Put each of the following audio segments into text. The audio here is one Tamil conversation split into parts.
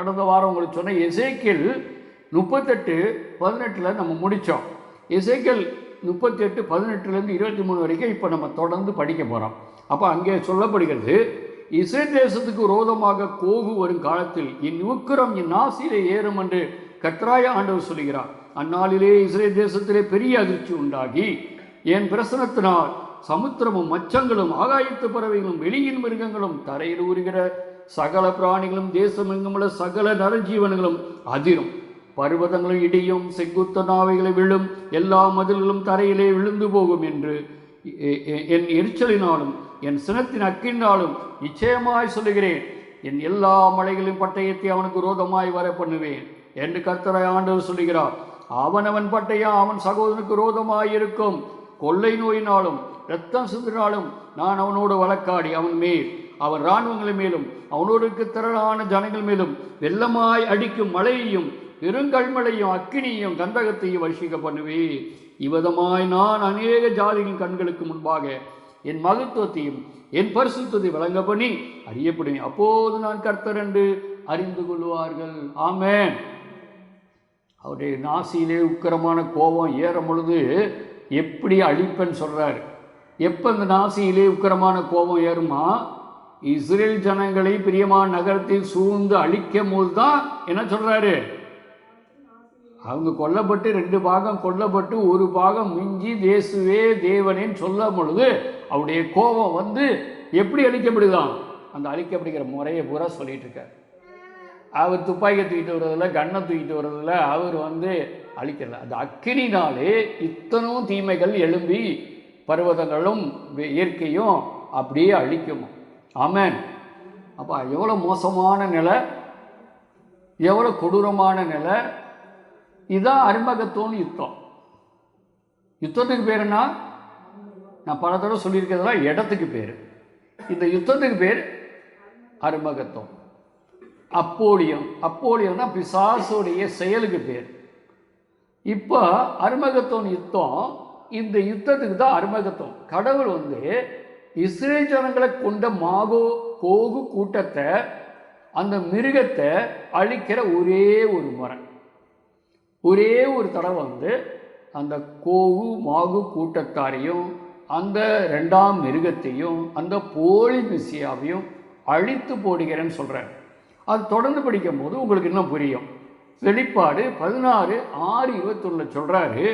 கடந்த வாரம் உங்களுக்கு சொன்ன எசேக்கியல் முப்பத்தெட்டு பதினெட்டில் நம்ம முடித்தோம் எசேக்கியல் முப்பத்தெட்டு பதினெட்டுலேருந்து இருபத்தி மூணு வரைக்கும் இப்போ நம்ம தொடர்ந்து படிக்க போகிறோம் அப்போ அங்கே சொல்லப்படுகிறது இஸ்ரேல் தேசத்துக்கு விரோதமாக கோகு வரும் காலத்தில் என் உக்கிரம் என் ஆசிலே ஏறும் என்று கற்றாய ஆண்டவர் சொல்கிறார் அந்நாளிலே இஸ்ரேல் தேசத்திலே பெரிய அதிர்ச்சி உண்டாகி என் பிரசனத்தினால் சமுத்திரமும் மச்சங்களும் ஆகாயத்து பறவைகளும் வெளியின் மிருகங்களும் தரையில் ஊறுகிற சகல பிராணிகளும் தேசமெங்குமுள்ள சகல நரஜீவன்களும் அதிரும். பர்வதங்களும் இடியும் செங்குத்த நாவைகளை விழும் எல்லா மதில்களும் தரையிலே விழுந்து போகும் என்று என் எரிச்சலினாலும் என் சினத்தின் அக்கினாலும் நிச்சயமாய் சொல்லுகிறேன். என் எல்லா மலைகளின் பட்டயத்தை அவனுக்கு ரோதமாய் வர பண்ணுவேன் என்று கர்த்தராய் ஆண்டவர் சொல்லுகிறார். அவனவன் பட்டயம் அவன் சகோதரனுக்கு ரோதமாயிருக்கும் கொள்ளை நோயினாலும் இரத்தம் சிந்தினாலும் நான் அவனோடு வழக்காடி அவன் மேல். அவன் இராணுவங்கள் மேலும் அவனோருக்கு திரளான ஜனங்கள் மேலும் வெள்ளமாய் அடிக்கும் மழையையும் பெருங்கல்மழையும் அக்கினியையும் கந்தகத்தையும் வர்ஷிக்க பண்ணுவே இவ்விதமாய் நான் அநேக ஜாதிகளின் கண்களுக்கு முன்பாக என் மகத்துவத்தையும் என் பரிசுத்தத்தை வழங்க பண்ணி அறியப்படுவேன் அப்போது நான் கர்த்தர் என்று அறிந்து கொள்வார்கள். ஆமேன். அவருடைய நாசியிலே உக்கரமான கோபம் ஏறும் பொழுது எப்படி அழிப்பேன்னு சொல்கிறார் எப்போ இந்த நாசியிலே உக்கிரமான கோபம் ஏறுமா? இஸ்ரேல் ஜனங்களை பிரியமான நகரத்தில் சூழ்ந்து அழிக்கும் போது தான் என்ன சொல்றாரு? அவங்க கொல்லப்பட்டு ரெண்டு பாகம் கொல்லப்பட்டு ஒரு பாகம் மிஞ்சி தேசுவே தேவனேன்னு சொல்லும் பொழுது அவருடைய கோபம் வந்து எப்படி அழிக்கப்படுதான் அந்த அழிக்கப்படுகிற முறையை பூரா சொல்லிட்டு இருக்கார். அவர் துப்பாக்கியை தூக்கிட்டு வர்றதில்ல கண்ணை தூக்கிட்டு வர்றதில்ல அவர் வந்து அழிக்கல. அந்த அக்கினினாலே இத்தனும் தீமைகள் எழும்பி பர்வதங்களும் இயற்கையும் அப்படியே அழிக்குமா? ஆமேன். அப்போ எவ்வளோ மோசமான நிலை? எவ்வளோ கொடூரமான நிலை? இதுதான் அறிமுகத்தோன்னு யுத்தம். யுத்தத்துக்கு பேர் என்ன? நான் பல தடவை சொல்லியிருக்கிறதெல்லாம் இடத்துக்கு பேர். இந்த யுத்தத்துக்கு பேர் அருமகத்துவம் அப்போலியம். அப்போலியம் தான் பிசாசுடைய செயலுக்கு பேர். இப்போ அருமகத்தோன் யுத்தம் இந்த யுத்தத்துக்கு தான் அருமகத்துவம் கடவுள் வந்து இஸ்ரேல் ஜனங்களை கொண்ட மாகோ கோகு கூட்டத்தை அந்த மிருகத்தை அழிக்கிற ஒரே ஒரு முறை. ஒரே ஒரு தடவை வந்து அந்த கோவு மாகு கூட்டத்தாரையும் அந்த ரெண்டாம் மிருகத்தையும் அந்த போலி மிசியாவையும் அழித்து போடுகிறேன்னு சொல்கிறார் அது தொடர்ந்து படிக்கும்போது உங்களுக்கு இன்னும் புரியும். வெளிப்பாடு பதினாறு ஆறு இருபத்தொன்னு சொல்கிறாரு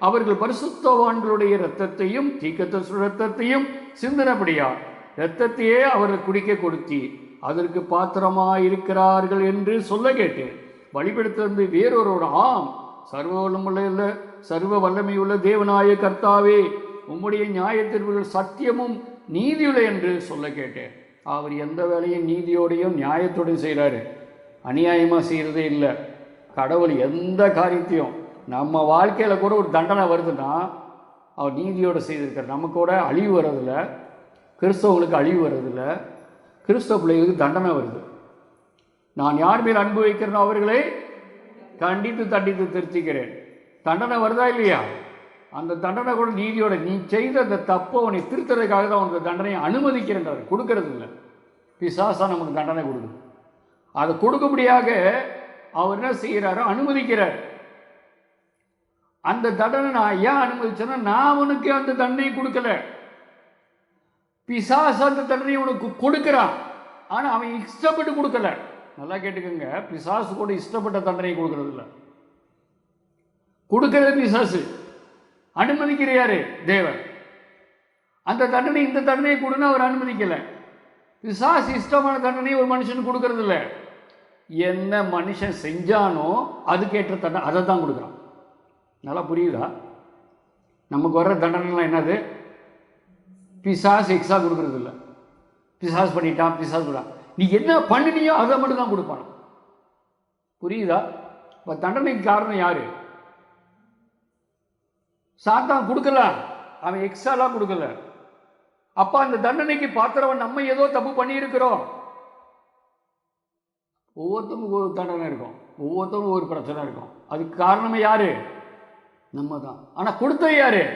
அவர்கள் பரிசுத்தவான்களுடைய இரத்தத்தையும் தீக்கத்தசு இரத்தத்தையும் சிந்தனப்படியா இரத்தத்தையே அவர்கள் குடிக்க கொடுத்தி அதற்கு பாத்திரமாயிருக்கிறார்கள் என்று சொல்ல கேட்டேன். வழிபடுத்திருந்து வேறொருவர் ஆம் சர்வ வல்லமுள்ள சர்வ வல்லமையுள்ள தேவநாய கர்த்தாவே உம்முடைய நியாயத்திற்குள் சத்தியமும் நீதியுள்ள என்று சொல்ல கேட்டேன். அவர் எந்த வேலையும் நீதியோடையும் நியாயத்தோடையும் செய்கிறாரு அநியாயமாக செய்கிறதே இல்லை. கடவுள் எந்த காரியத்தையும் நம்ம வாழ்க்கையில் கூட ஒரு தண்டனை வருதுன்னா அவர் நீதியோடு செய்திருக்கார். நமக்கு கூட அழிவு வர்றதில்ல. கிறிஸ்தவங்களுக்கு அழிவு வர்றதில்ல. கிறிஸ்தவ பிள்ளைகளுக்கு தண்டனை வருது. நான் யார் மேல் அன்பு வைக்கிறேனோ அவர்களை கண்டித்து தண்டித்து திருத்திக்கிறேன் தண்டனை வருதா இல்லையா? அந்த தண்டனை கூட நீதியோட நீ செய்த அந்த தப்பை உன்னை திருத்துறதுக்காக தான் உனக்கு தண்டனையை அனுமதிக்கிறேன்றார் கொடுக்கறது இல்லை பிசாசா நமக்கு தண்டனை கொடுக்குது. அதை கொடுக்கும்படியாக அவர் என்ன செய்கிறாரோ அனுமதிக்கிறார். அந்த தண்டனை நான் ஏன் அனுமதிச்சேன்னா நான் உனக்கு அந்த தண்டனையை கொடுக்கல. பிசாசு அந்த தண்டனையை உனக்கு கொடுக்குறான். ஆனால் அவன் இஷ்டப்பட்டு கொடுக்கல. நல்லா கேட்டுக்கோங்க பிசாசு கூட இஷ்டப்பட்ட தண்டனை கொடுக்கறது இல்லை. கொடுக்கறது பிசாசு. அனுமதிக்கிற யாரு? தேவன். அந்த தண்டனை இந்த தண்டனையை கொடுன்னு அவர் அனுமதிக்கலை. பிசாசு இஷ்டமான தண்டனையை ஒரு மனுஷனுக்கு கொடுக்கறது இல்லை. என்ன மனுஷன் செஞ்சானோ அதுக்கேற்ற தண்டனை அதை தான் கொடுக்குறான். நல்லா புரியுதா? நமக்கு வர்ற தண்டனைலாம் என்னது? பிசாஸ் எக்ஸா கொடுக்குறது இல்லை பிசாஸ் பண்ணிட்டான் பிசாஸ் கொடுத்தான் நீ என்ன பண்ணினியோ அதை மட்டும் தான் கொடுப்பான். புரியுதா? இப்போ தண்டனைக்கு காரணம் யார்? சாத்தான் கொடுக்கல. அவன் எக்ஸ்ட்ராலாம் கொடுக்கல. அப்போ அந்த தண்டனைக்கு பாத்திரவன் நம்ம ஏதோ தப்பு பண்ணியிருக்கிறோம். ஒவ்வொருத்தவங்க ஒரு தண்டனை இருக்கும். ஒவ்வொருத்தவங்க ஒரு பிரச்சனை இருக்கும். அதுக்கு காரணமே யாரு? நம்ம தான் ஆனால் கொடுத்தது யாரு?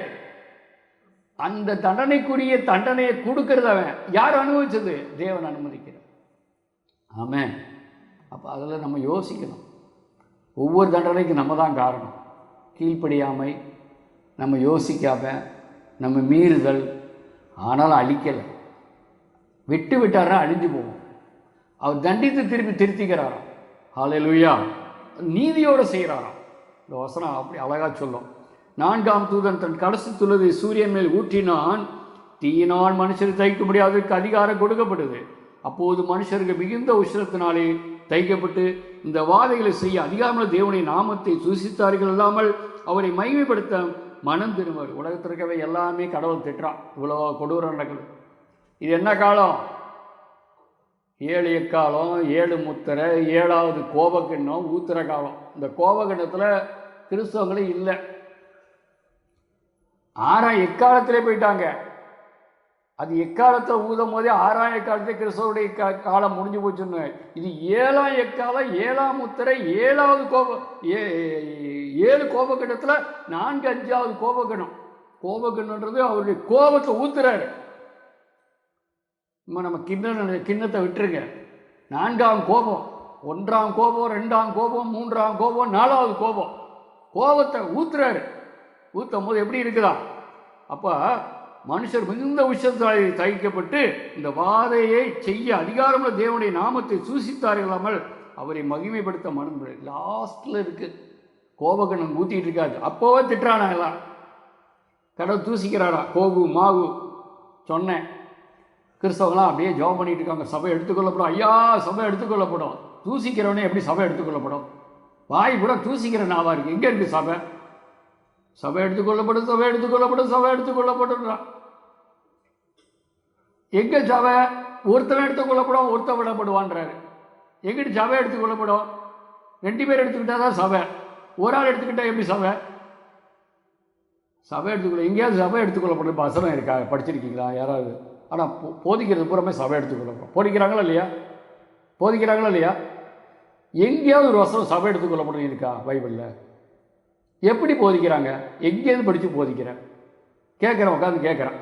அந்த தண்டனைக்குரிய தண்டனையை கொடுக்கறது அவன். யார் அனுபவிச்சது? தேவன் அனுமதிக்கிறார். ஆமே அப்போ அதில் நம்ம யோசிக்கணும். ஒவ்வொரு தண்டனைக்கும் நம்ம தான் காரணம். கீழ்ப்படியாமை நம்ம யோசிக்காம நம்ம மீறுதல் ஆனாலும் அழிக்கலை. விட்டு விட்டாரா அழிஞ்சு போவோம். அவர் தண்டித்து திருப்பி திருத்திக்கிறாராம். ஹalleluya. நீதியோடு செய்கிறாராம் இந்த வசனம் அப்படி அழகாக சொல்லும். நான்காம் தூதன் தன் கடைசி துளதை சூரியன் மேல் ஊற்றினான். தீயினால் மனுஷர் தைக்க முடியாததற்கு அதிகாரம் கொடுக்கப்படுது. அப்போது மனுஷருக்கு மிகுந்த உஷ்ணத்தினாலே தைக்கப்பட்டு இந்த வாதைகளை செய்ய அதிகாரமுள்ள தேவனை நாமத்தை சூசித்தார்கள் இல்லாமல் அவரை மகிமைப்படுத்த மனம் திரும்புவார் உலகத்திற்கவே எல்லாமே கடவுள் திட்டுறான். இவ்வளோ கொடூரம் நடக்குது. இது என்ன காலம்? ஏழு எக்காலம் ஏழு முத்திரை ஏழாவது கோபக்கிண்ணம் ஊத்திர காலம். இந்த கோபகிண்ணத்தில் கிறிஸ்தவங்களே இல்லை. ஆறாம் எக்காலத்திலே போயிட்டாங்க. அது எக்காலத்தில் ஊதும் போதே ஆறாம் எக்காலத்தை கிறிஸ்தவருடைய கா- காலம் முடிஞ்சு போச்சுன்னு. இது ஏழாம் எக்காலம் ஏழாம் முத்திரை ஏழாவது கோப ஏ ஏழு கோபக்கணத்தில் நான்கு அஞ்சாவது கோபக்கிணம் கோபக்கிண்ணன்றது அவருடைய கோபத்தை ஊத்துறாரு. நம்ம நம்ம கிண்ண கிண்ணத்தை விட்டுருங்க. நான்காம் கோபம் ஒன்றாம் கோபம் ரெண்டாம் கோபம் மூன்றாம் கோபம் நாலாவது கோபம். கோபத்தை ஊத்துறாரு. ஊற்றும் போது எப்படி இருக்குதா? அப்போ மனுஷர் மிகுந்த விஷயத்தால் தகிக்கப்பட்டு இந்த வாதையை செய்ய அதிகாரமுள்ள தேவனுடைய நாமத்தை சூசித்தார்களாமல் இல்லாமல் அவரை மகிமைப்படுத்த மனம் லாஸ்ட்டில் இருக்குது கோபகணம் ஊற்றிட்டு இருக்காது அப்போவே திட்டுறானா எல்லாம்? கடவுள் தூசிக்கிறாரா? கோகு மாவு சொன்னேன். கிறிஸ்தவங்களாம் அப்படியே ஜெபம் பண்ணிட்டு இருக்காங்க. சபை எடுத்துக்கொள்ளப்படும். ஐயா சபை எடுத்துக்கொள்ளப்படும். தூசிக்கிறவனே எப்படி சபை எடுத்துக்கொள்ளப்படும்? வாய் கூட தூசிக்கிற நாவா இருக்கு. எங்கே இருக்கு சபை? சபை எடுத்துக்கொள்ளப்படும் சபை எடுத்துக்கொள்ளப்படும் சபை எடுத்துக்கொள்ளப்படும்ன்றான் எங்க சபை? ஒருத்தவன் எடுத்துக்கொள்ளப்படும் ஒருத்தன் விடப்படுவான்றாரு. எங்கிட்டு சபை எடுத்துக்கொள்ளப்படும் ரெண்டு பேர் எடுத்துக்கிட்டா தான் சபை. ஒரு ஆள் எடுத்துக்கிட்டா எப்படி சபை? சபை எடுத்துக்கொள்ள எங்கேயாவது சபை எடுத்துக்கொள்ளப்படும் வசனம் இருக்கா? படிச்சிருக்கீங்களா? யாராவது? ஆனால் போதிக்கிறது பூராமே சபை எடுத்துக்கொள்ளப்படும் போதிக்கிறாங்களா இல்லையா? போதிக்கிறாங்களா இல்லையா? எங்கேயாவது ஒரு வசனம் சபை எடுத்துக்கொள்ளப்படும் இருக்கா? பைபிளில். எப்படி போதிக்கிறாங்க? எங்கேருந்து படித்து போதிக்கிறேன் கேட்குறேன் உட்காந்து கேட்குறேன்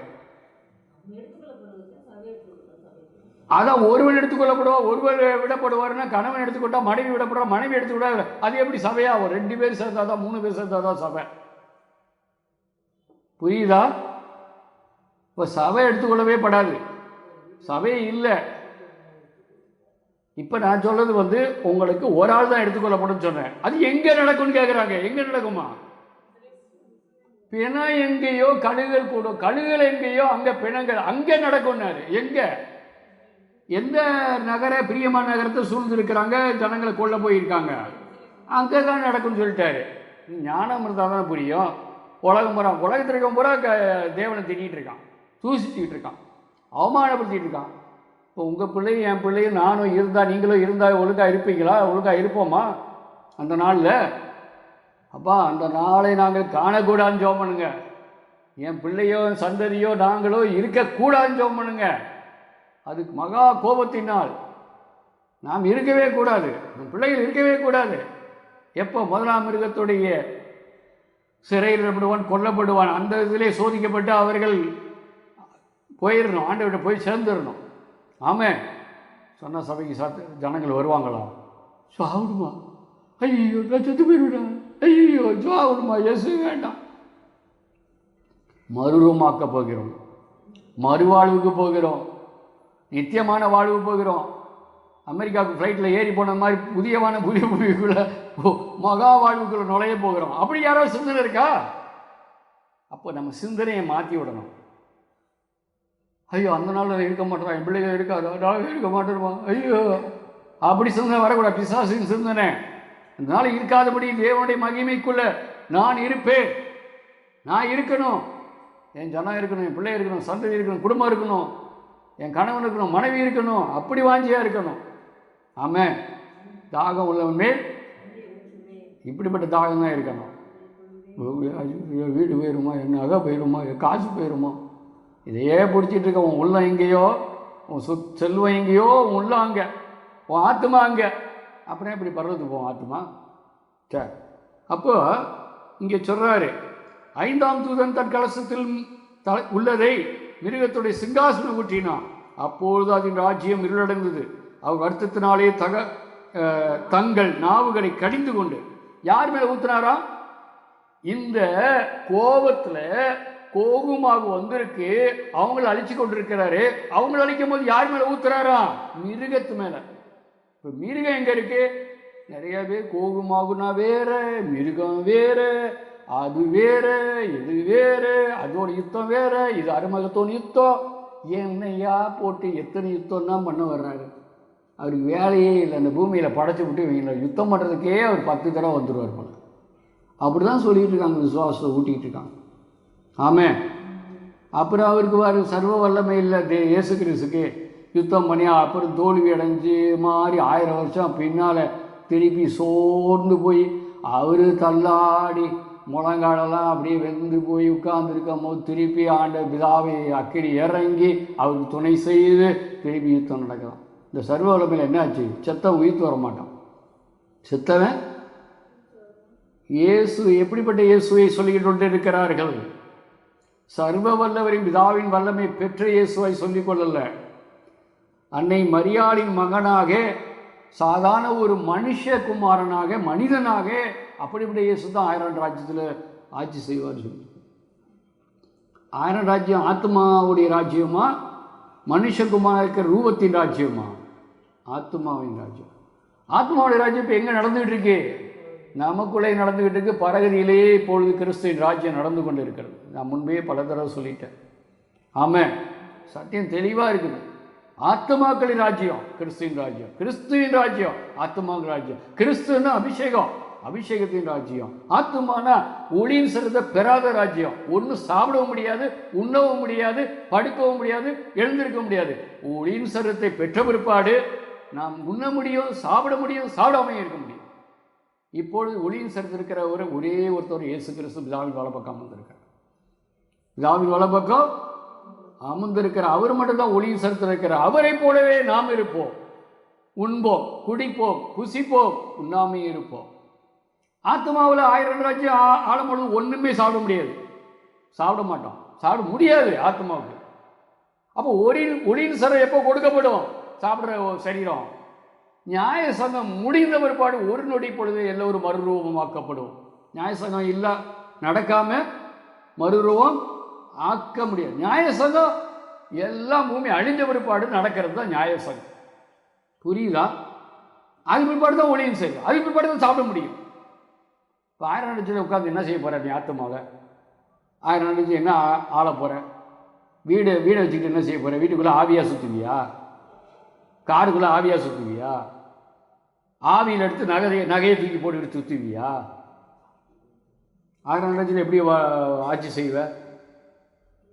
அதான் ஒருவன் எடுத்துக்கொள்ளப்படுவா ஒருவர் விடப்படுவார்னா கணவன் எடுத்துக்கொண்டா மனைவி விடப்படுறா மனைவி எடுத்துக்கூடாது அது எப்படி சபையாகும் ரெண்டு பேர் சேர்ந்தாதான் மூணு பேர் சேர்ந்தாதான் சபை. புரியுதா? இப்போ சபை எடுத்துக்கொள்ளவே படாது. சபை இல்லை. இப்போ நான் சொல்றது வந்து உங்களுக்கு ஒரு ஆள் தான் எடுத்துக்கொள்ளப்படும் சொன்னேன். அது எங்கே நடக்கும்னு கேட்குறாங்க எங்கே நடக்குமா? பிணம் எங்கேயோ கழுகுகள் கூடும். கழுகுகள் எங்கேயோ அங்கே பிணங்கள் அங்கே நடக்கும்னாரு. எங்கே? எந்த நகர பிரியமான நகரத்தை சூழ்ந்திருக்கிறாங்க? ஜனங்களை கொள்ள போயிருக்காங்க. அங்கே தான் நடக்கும்னு சொல்லிட்டாரு. ஞானம் இருந்தால் தான் புரியும். உலகம் பூரா உலகத்தில் இருக்கும் பூரா க தேவனை திட்டிகிட்டு இருக்கான். தூசிச்சுக்கிட்டு இருக்கான். அவமானப்படுத்திகிட்டு இருக்கான். இப்போ உங்கள் பிள்ளையும் என் பிள்ளையும் நானும் இருந்தால் நீங்களும் இருந்தால் ஒழுங்காக இருப்பீங்களா? ஒழுங்காக இருப்போமா? அந்த நாளில். அப்பா அந்த நாளை நாங்கள் காணக்கூடாதுன்னு ஜோம் பண்ணுங்க என் பிள்ளையோ சந்ததியோ நாங்களோ இருக்கக்கூடாதுன்னு ஜோம் பண்ணுங்க அதுக்கு மகா கோபத்தினால் நாம் இருக்கவே கூடாது. நம் பிள்ளைகள் இருக்கவே கூடாது. எப்போ முதலாம் மிருகத்துடைய சிறையில் விடுவான் கொல்லப்படுவான் அந்த இதிலே சோதிக்கப்பட்டு அவர்கள் போயிடணும் ஆண்டவர்கிட்ட போய் சேர்ந்துடணும். ஆமே. சொன்ன சபைக்கு சாத்து ஜனங்கள் வருவாங்களா? சாப்பிடுமா ஐயோ நான் செத்து போயிடுவேன் ஐயோ சாப்பிடுமா எசு வேண்டாம். மறுரூமாக்க போகிறோம். மறுவாழ்வுக்கு போகிறோம். நித்தியமான வாழ்வு போகிறோம். அமெரிக்காவுக்கு ஃப்ளைட்டில் ஏறி போன மாதிரி புதியமான புதிய பூமிக்குள்ள மகா வாழ்வுக்குள்ள நுழைய போகிறோம். அப்படி யாராவது சிந்தனை இருக்கா? அப்போ நம்ம சிந்தனையை மாற்றி விடணும். ஐயோ அந்த நாளில் இருக்க மாட்டேறான் என் பிள்ளைங்க இருக்காது. நான் இருக்க மாட்டேருமா ஐயோ அப்படி சிந்தனை வரக்கூடாது. பிசாசின் சிந்தனை. இந்த நாள் இருக்காதபடி தேவனுடைய மகிமைக்குள்ள நான் இருப்பேன். நான் இருக்கணும். என் ஜனம் இருக்கணும் என் பிள்ளை இருக்கணும் சந்ததி இருக்கணும் குடும்பம் இருக்கணும் என் கணவன் இருக்கணும் மனைவி இருக்கணும் அப்படி வாஞ்சியாக இருக்கணும். ஆமாம் தாகம் உள்ளவன் மேல் இப்படிப்பட்ட தாகம் தான் இருக்கணும். வீடு போயிருமா என் நகை போயிருமா என் காசு போயிருமா? இதையே பிடிச்சிட்டு இருக்க உன் உள்ள எங்கேயோ உன் சொத் செல்வம் எங்கேயோ உன் உள்ள அங்கே உன் ஆத்மா அங்கே. அப்புறம் எப்படி பர்வத்துக்கு போவோம் ஆத்மா? சரி அப்போ இங்கே சொல்கிறாரு ஐந்தாம் தூதன் தன் கலசத்தில் த உள்ளதை மிருகத்துடைய சிங்காசனம் ஊற்றினான். அப்பொழுது அதன் ராஜ்யம் இருளடைந்தது. அவர் வருத்தத்தினாலே தக தங்கள் நாவுகளை கடிந்து கொண்டு யார் மேலே ஊற்றினாரா இந்த கோபத்தில் கோபமாக வந்திருக்கு. அவங்கள அழிச்சு கொண்டிருக்கிறாரு. அவங்கள அழிக்கும் போது யார் மேல ஊத்துறாரா? மிருகத்து மேல. இப்போ மிருகம் எங்க இருக்கு? நிறைய பேர் கோபமாகுனா வேற மிருகம் வேற அது வேற இது வேற அதோட யுத்தம் வேற இது அருமகத்தோட யுத்தம். என்னையா போட்டு எத்தனை யுத்தம் தான் பண்ண வர்றாரு? அவருக்கு வேலையே இல்லை. அந்த பூமியில் படைச்சி விட்டு இவங்களை யுத்தம் பண்ணுறதுக்கே அவர் பத்து தடவை வந்துடுவார் போல. அப்படி தான் சொல்லிகிட்டு இருக்காங்க. விசுவாசத்தை ஊட்டிகிட்டு இருக்காங்க. ஆமே அப்புறம் அவருக்கு வர சர்வ வல்லமை இல்லை தே இயேசு கிறிஸ்துக்கு. யுத்தம் பண்ணி அப்புறம் தோல்வி அடைஞ்சு மாதிரி ஆயிரம் வருஷம் பின்னால் திருப்பி சோர்ந்து போய் அவர் தள்ளாடி முழங்காலெல்லாம் அப்படியே வெந்து போய் உட்கார்ந்துருக்கும் போது திருப்பி ஆண்ட விதாவை அக்கினி இறங்கி அவருக்கு துணை செய்து திருப்பி யுத்தம் நடக்கலாம். இந்த சர்வ வல்லமையில் என்னாச்சு செத்தவன் உயிர்த்து வர மாட்டான். செத்தவன்? இயேசு எப்படிப்பட்ட இயேசுவை சொல்லிக்கிட்டு இருக்கிறார்கள் சர்வ வல்லவரின் பிதாவின் வல்லமை பெற்ற இயேசுவை சொல்லிக் கொள்ளல. அன்னை மரியாளின் மகனாக சாதாரண ஒரு மனுஷகுமாரனாக மனிதனாக அப்படிப்பட்ட இயேசு தான் ஆயிரம் ராஜ்யத்தில் ஆட்சி செய்வார் சொல்லி. ஆயிரம் ராஜ்யம் ஆத்மாவுடைய ராஜ்யமா? மனுஷகுமார இருக்கிற ரூபத்தின் ராஜ்யமா? ஆத்மாவின் ராஜ்யம். ஆத்மாவுடைய ராஜ்யம் இப்போ எங்கே நடந்துகிட்டு இருக்கு? நமக்குள்ளே நடந்துக்கிட்டு இருக்கு பரகதியிலேயே இப்பொழுது கிறிஸ்துவின் ராஜ்யம் நடந்து கொண்டு இருக்கிறது நான் முன்பே பல தடவை சொல்லிட்டேன். ஆமாம் சத்தியம் தெளிவாக இருக்குது. ஆத்மாக்களின் ராஜ்யம் கிறிஸ்துவின் ராஜ்யம். கிறிஸ்துவின் ராஜ்யம் ஆத்மாவின் ராஜ்யம். கிறிஸ்துன்னா அபிஷேகம் அபிஷேகத்தின் ராஜ்யம். ஆத்மானா ஒளியின் சிறந்த பெறாத ராஜ்யம். ஒன்றும் சாப்பிடவும் முடியாது உண்ணவும் முடியாது படுக்கவும் முடியாது எழுந்திருக்க முடியாது. ஒளியின் சரத்தை பெற்ற பிற்பாடு நாம் உண்ண முடியும் சாப்பிட முடியும் சாப்பிடாமையும் இருக்க முடியும். இப்பொழுது ஒளியின் சரத்து ஒரு ஒரே ஒருத்தர் இயேசு கிறிஸ்து பிதாவின் வலப்பக்கம் அமர்ந்திருக்கார் பிதாவின் வலப்பக்கம் அமர்ந்திருக்கிற அவர் மட்டும்தான் ஒளியின் சரித்திருக்கிறார் அவரை போலவே நாம் இருப்போம். உண்போம் குடிப்போம் புசிப்போம் உண்ணாமே இருப்போம். ஆத்மாவில் ஆயிரம் ராஜ்யம் ஆ- ஒன்றுமே சாப்பிட முடியாது. சாப்பிட மாட்டோம். சாப்பிட முடியாது ஆத்மாவுக்கு அப்போ ஒளியின் ஒளியின் சரம் எப்போ கொடுக்கப்படும் சாப்பிட்ற சரீரம். நியாய சங்கம் முடிந்த பிற்பாடு ஒரு நொடி பொழுது எல்லோரும் மறுரூபமாக்கப்படும் நியாய சங்கம் இல்லை நடக்காம மறுரூபம் ஆக்க முடியாது. நியாய சங்கம் எல்லா பூமி அழிந்த பிற்பாடு நடக்கிறது தான் நியாய சங்கம் புரியுதா? அது பிற்பாடு தான் ஒளியும் செய்யும். அது பிற்பாடு தான் சாப்பிட முடியும். இப்போ ஆயிரம் நினைச்சு உட்காந்து என்ன செய்ய போகிற நீ ஆத்தமாவில் ஆயிரம் நடிச்சு என்ன ஆள போகிற வீடு வீடை வச்சுக்கிட்டு என்ன செய்ய போகிற வீட்டுக்குள்ளே ஆவியாக சுற்றுவியா காருக்குள்ளே ஆவியாக சுற்றுவியா ஆவியில் எடுத்து நகையை நகையை தூக்கி போட்டு எடுத்து சுற்றுவியா ஆயிரம் நினைச்சு எப்படி ஆட்சி செய்வ?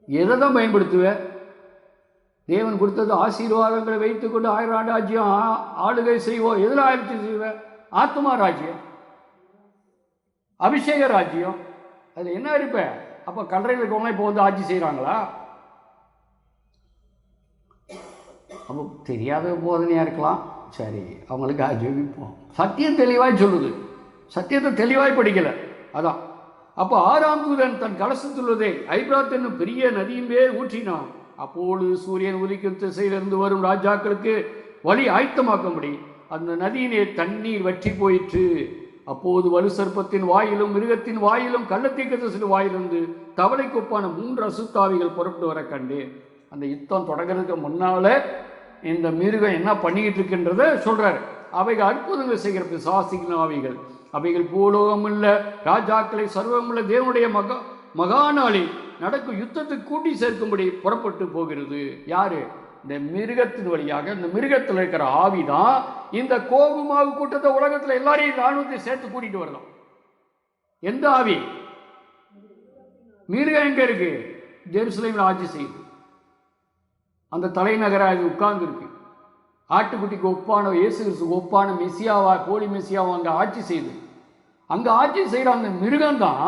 எதை தான் பயன்படுத்துவ? தேவன் கொடுத்தது ஆசீர்வாதங்களை வைத்துக்கொண்டு ஆயிரம் ஆண்டு ஆட்சியம் ஆளுகை செய்வோம் எதில் ஆட்சி செய்வ? ஆத்மா ராஜ்யம். அபிஷேக ராஜ்யம். அதில் என்ன இருப்ப? அப்போ கல்லறையில் இருக்கவங்க இப்போ வந்து ஆட்சி செய்கிறாங்களா அப்போ தெரியாத போதனையாக இருக்கலாம். சரி அவங்களுக்கு ஜெபிப்போம் சத்தியம் தெளிவாய் சொல்லுது. சத்தியத்தை தெளிவாய் படிக்கல. அதான். அப்போ ஆறாம் தூதன் தன் கலசத்துள்ளதை ஐப்ராத் என்னும் பெரிய நதியின் பேர் ஊற்றினான். அப்போது சூரியன் உதிக்கும் திசையிலிருந்து வரும் ராஜாக்களுக்கு வழி ஆயத்தமாக்கும்படி அந்த நதியினே தண்ணீர் வற்றி போயிற்று. அப்போது வலு சர்ப்பத்தின் வாயிலும் மிருகத்தின் வாயிலும் கள்ளத்தீக்கத்தின் வாயிலிருந்து தவளைக்கு ஒப்பான மூன்று அசுத்தாவிகள் புறப்பட்டு வர கண்டு அந்த யுத்தம் தொடங்குறதுக்கு முன்னால இந்த மிருகம் என்ன பண்ணிக்கிட்டு இருக்குன்றத சொல்கிறாரு அவைகள் அற்புதங்கள் செய்கிற பிசாசிக்கின் அவைகள். அவைகள் இல்லை ராஜாக்களை சர்வமுள்ள தேவனுடைய மகா மகாநாளில் நடக்கும் யுத்தத்துக்கு கூட்டி சேர்க்கும்படி புறப்பட்டு போகிறது. யாரு? இந்த மிருகத்தின் வழியாக இந்த மிருகத்தில் இருக்கிற ஆவிதான் இந்த கோபமாவு கூட்டத்தை உலகத்தில் எல்லாரையும் ராணுவத்தை சேர்த்து கூட்டிட்டு வரலாம். எந்த ஆவி? மிருகம் எங்க இருக்கு? ஜெருசலேமில் ஆட்சி செய்யுது. அந்த தலைநகராக உட்கார்ந்துருக்கு. ஆட்டுக்குட்டிக்கு ஒப்பான இயேசு கிறிஸ்துக்கு ஒப்பான மெசியாவா போலி மெசியாவா அங்கே ஆட்சி செய்து. அங்கே ஆட்சி செய்கிற அந்த மிருகம்தான்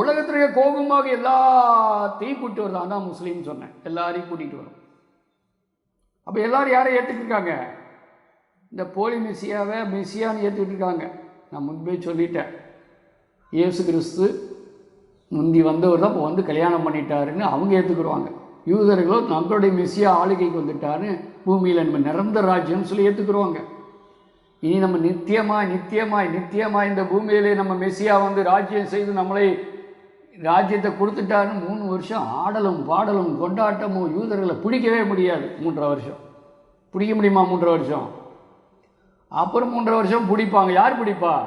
உலகத்திலேயே கோபமாக எல்லாத்தையும் கூட்டிட்டு வருது. அதான் முஸ்லீம் சொன்னேன். எல்லாரையும் கூட்டிகிட்டு வரும். அப்போ எல்லாரும் யாரை ஏற்றுக்கிருக்காங்க இந்த போலி மெசியாவை மெசியான்னு ஏற்றுக்கிட்டு இருக்காங்க நான் முன்பே சொல்லிட்டேன். இயேசு கிறிஸ்து முந்தி வந்தவர் தான் இப்போ வந்து கல்யாணம் பண்ணிட்டாருன்னு அவங்க ஏற்றுக்குருவாங்க யூதர்களோ நம்மளுடைய மெஸ்ஸியா ஆளுகைக்கு வந்துட்டாருன்னு பூமியில் நம்ம நிரந்தர ராஜ்யம்னு சொல்லி ஏற்றுக்குருவாங்க இனி நம்ம நித்தியமாய் நித்தியமாய் நித்தியமாய் இந்த பூமியிலே நம்ம மெஸ்ஸியா வந்து ராஜ்யம் செய்து நம்மளை ராஜ்யத்தை கொடுத்துட்டாருன்னு மூணு வருஷம் ஆடலும் பாடலும் கொண்டாட்டமும் யூதர்களை பிடிக்கவே முடியாது. மூன்றரை வருஷம். பிடிக்க முடியுமா மூன்றரை வருஷம்? அப்புறம் மூன்றரை வருஷம் பிடிப்பாங்க. யார் பிடிப்பா?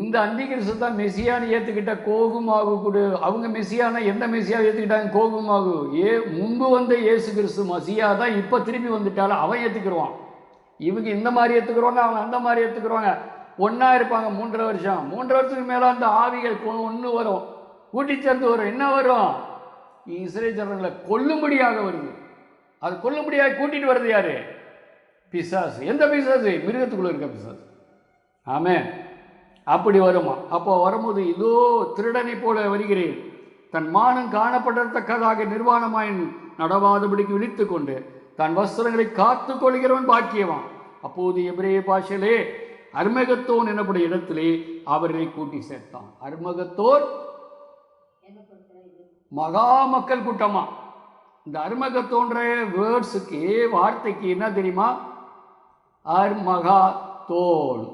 இந்த அந்திகிரிசு தான் மெஸ்ஸியான்னு ஏற்றுக்கிட்ட கோகுமாகு கொடு. அவங்க மெஸ்ஸியான எந்த மெஸ்ஸியா ஏற்றுக்கிட்டாங்க கோகுமாகு ஏ முன்பு வந்த இயேசு கிறிஸ்து மசியா தான் இப்போ திருப்பி வந்துட்டாலும் அவன் ஏற்றுக்கிடுவான் இவங்க இந்த மாதிரி ஏற்றுக்கிறவங்க அவங்க அந்த மாதிரி ஏற்றுக்கிறவங்க ஒன்றா இருப்பாங்க மூன்றரை வருஷம். மூன்றரை வருஷத்துக்கு மேலே அந்த ஆவிகள் ஒன்று வரும். கூட்டி சேர்ந்து வரும். என்ன வரும்? இஸ்ரேல் ஜனங்களை கொல்லும்படியாக வருது. அது கொல்லும்படியாக கூட்டிகிட்டு வருது யாரு? பிசாசு. எந்த பிசாசு? மிருகத்துக்குள்ளே இருக்க பிசாசு. ஆமே அப்படி வருமா? அப்போ வரும்போது இதோ திருடனை போல வருகிறேன். தன் மானம் காணப்படத்தக்கதாக நிர்வாணமாய் நடவாதபடிக்கு விழித்து கொண்டு தன் வஸ்திரங்களை காத்து கொள்கிறவன் பாக்கியவான். அப்போது எபிரேய பாஷையிலே அர்மகத்தோன் எனப்படும் இடத்திலே அவரை கூட்டி சேர்த்தான். அர்மகத்தோர் மகா மக்கள் கூட்டமா? இந்த அர்மகத்தோன்ற வேர்ட்ஸுக்கு வார்த்தைக்கு என்ன தெரியுமா? அர்மகா தோல்.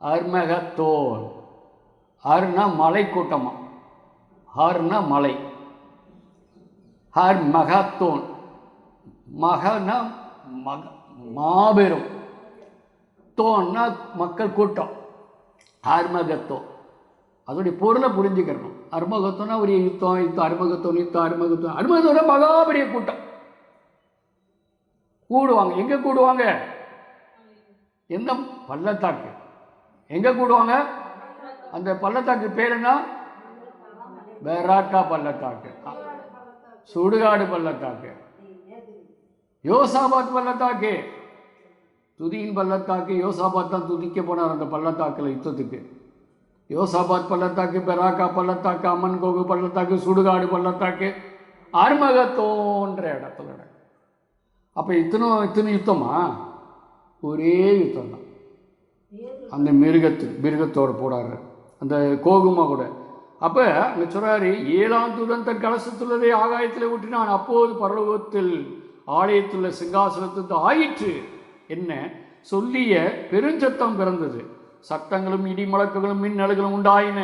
அர்மகத்தோர். அர்னா மலை கூட்டமாக ஹர்னா மலை. ஹர் மகத்தோன் மகனா மக மாபெரும். தோன்னா மக்கள் கூட்டம். அர்மகத்தோ. அதோடைய பொருளை புரிஞ்சுக்கிறணும் அர்மகத்தோன்னா ஒரு யுத்தம் யுத்தம் அர்மகத்தோன் யுத்தம் அர்மகத்தோன். அர்மகத்தோட மகாபெரிய கூட்டம். கூடுவாங்க. எங்கே கூடுவாங்க? எந்த பள்ளத்தாக்கு? எங்கே கூடுவாங்க? அந்த பள்ளத்தாக்கு பேர் என்ன? பெராக்கா பள்ளத்தாக்கு. சுடுகாடு பள்ளத்தாக்கு. யோசாபாத் பள்ளத்தாக்கு. துதியின் பள்ளத்தாக்கு. யோசாபாத் தான் துதிக்க போனார் அந்த பள்ளத்தாக்கில் யுத்தத்துக்கு. யோசாபாத் பள்ளத்தாக்கு பெராக்கா பள்ளத்தாக்கு அம்மன் கோகு பள்ளத்தாக்கு சுடுகாடு பள்ளத்தாக்கு. அருமகத்தோன்ற இடத்துல அப்போ இத்தனை இத்தனை யுத்தமா? ஒரே யுத்தம் தான் அந்த மிருகத்து மிருகத்தோடு போடாரு அந்த கோகுமா கூட. அப்போ அங்கே சொல்கிறாரு ஏழாம் தூதன் தன் கலசத்துள்ளதை ஆகாயத்தில் ஊட்டினான் அப்போது பரலோகத்தில் ஆலயத்துள்ள சிங்காசனத்துக்கு ஆயிற்று என்ன சொல்லிய பெருஞ்சத்தம் பிறந்தது. சத்தங்களும் இடி முழக்கங்களும் மின்னலுகளும் உண்டாயின.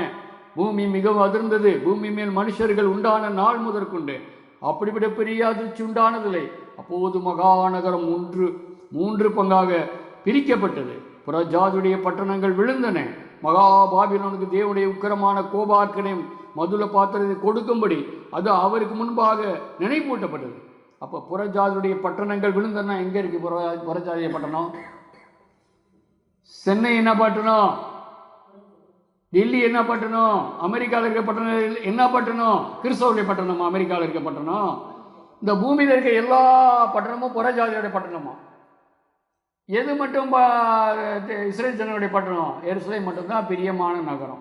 பூமி மிகவும் அதிர்ந்தது. பூமி மேல் மனுஷர்கள் உண்டான நாள் முதற்கொண்டு அப்படிப்பட்ட பெரிய அதிர்ச்சி உண்டானதில்லை. அப்போது மகாநகரம் ஒன்று மூன்று பங்காக பிரிக்கப்பட்டது. புறஜாதுடைய பட்டணங்கள் விழுந்தன. மகாபாபிலனுக்கு தேவனுடைய உக்கிரமான கோபாக்கனையும் மதுள பாத்திரத்தை கொடுக்கும்படி அது அவருக்கு முன்பாக நினைப்பூட்டப்பட்டது. அப்போ புறஜாதியுடைய பட்டணங்கள் விழுந்தன. எங்கே இருக்குது புற புறஜாதிய பட்டணம்? சென்னை என்ன பட்டணம்? டெல்லி என்ன பட்டணம்? அமெரிக்காவில் இருக்க பட்டணம் என்ன பட்டணம்? கிறிஸ்தவருடைய பட்டணமா? அமெரிக்காவில் இருக்க பட்டணம்? இந்த பூமியில் இருக்க எல்லா பட்டணமும் புறஜாதியோடைய பட்டணமா? எது மட்டும் பா- இஸ்ரேல் ஜனங்களுடைய பட்டணம்? எருசலை மட்டும்தான் பிரியமான நகரம்.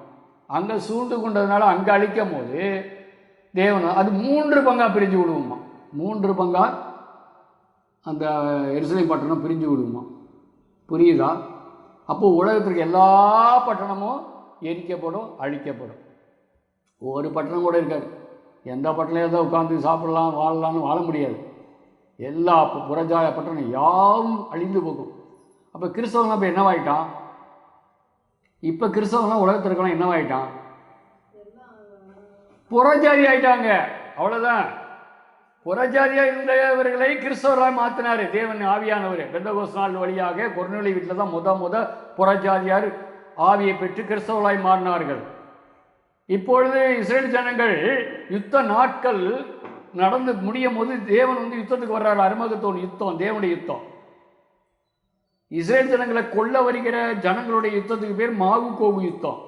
அங்கே சூழ்ந்து கொண்டதுனால அங்கே அழிக்கும் போது தேவன் அது மூன்று பங்கா பிரிஞ்சு விடுவோமா? மூன்று பங்கா அந்த எருசலை பட்டணம் பிரிஞ்சு விடுவோமா? புரியுதா? அப்போது உலகத்திற்கு எல்லா பட்டணமும் எரிக்கப்படும் அழிக்கப்படும். ஒரு பட்டணம் கூட இருக்காது. எந்த பட்டணம் ஏதோ உட்காந்து சாப்பிடலாம் வாழலாம்னு வாழ முடியாது. எல்லா புறஜாய பட்டணம் யாவும் அழிந்து போகும். அப்போ கிறிஸ்தவங்களாம் இப்போ என்னவாயிட்டான்? இப்போ கிறிஸ்தவங்களாம் உலகத்தில் இருக்கலாம் என்னவாயிட்டான்? புறஜாதி ஆயிட்டாங்க. அவ்வளோதான் புறஜாதியாக இருந்தவர்களை கிறிஸ்தவராக மாற்றினார் தேவன் ஆவியானவர். பெந்தகோஸ் நாள் வழியாக கொர்நொலி வீட்டில் தான் முத முத புறஜாதியார் ஆவியை பெற்று கிறிஸ்தவர்களாய் மாறினார்கள். இப்பொழுது இஸ்ரேல் ஜனங்கள் யுத்த நாட்கள் நடந்து முடியும் போது தேவன் வந்து யுத்தத்துக்கு வர்றாரு. அருமகத்தோன் யுத்தம் தேவனுடைய யுத்தம். இஸ்ரேல் ஜனங்களை கொல்ல வருகிற ஜனங்களுடைய யுத்தத்துக்கு பேர் மாவு கோவு யுத்தம்.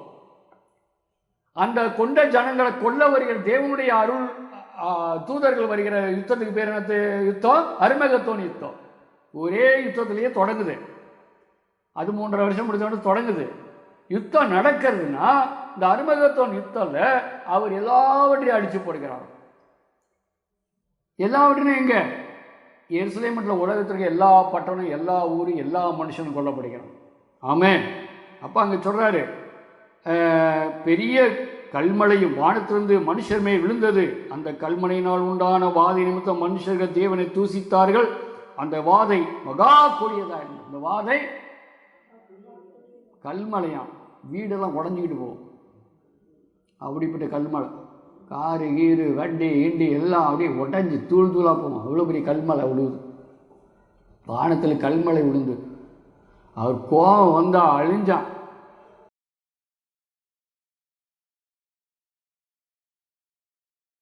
அந்த கொண்ட ஜனங்களை கொல்ல வருகிற தேவனுடைய அருள் தூதர்கள் வருகிற யுத்தத்துக்கு பேர் என்ன யுத்தம் அருமகத்தோன் யுத்தம். ஒரே யுத்தத்திலேயே தொடங்குது. அது மூன்றரை வருஷம் முடிஞ்சோன்னு தொடங்குது. யுத்தம் நடக்கிறதுனா இந்த அருமகத்தோன் யுத்தத்தில் அவர் எல்லாவற்றையும் அடித்து போடுகிறார் எல்லாவற்றையும் எங்கே? எருசலேமட்டில் உலகத்திற்கு எல்லா பட்டணம் எல்லா ஊர் எல்லா மனுஷனும் கொல்லப்படுகிறான். ஆமே அப்போ அங்கே சொல்கிறாரு பெரிய கல்மலையும் வானத்திலிருந்து மனுஷர் மேல் விழுந்தது. அந்த கல்மலையினால் உண்டான வாதை நிமித்தம் மனுஷர்கள் தேவனை தூசித்தார்கள். அந்த வாதை மகா கொடியதாக இருந்தது. அந்த வாதை கல்மலையாம் வீடெல்லாம் உடஞ்சிக்கிட்டு போகும். அப்படிப்பட்ட கல்மலை காரு கீரு வண்டி இண்டி எல்லாம் அப்படியே உடஞ்சி தூள் தூளாக போகும். அவ்வளோ பெரிய கல்மலை விழுது வானத்தில் கல்மலை விழுந்து அவர் கோபம் வந்தால் அழிஞ்சான்.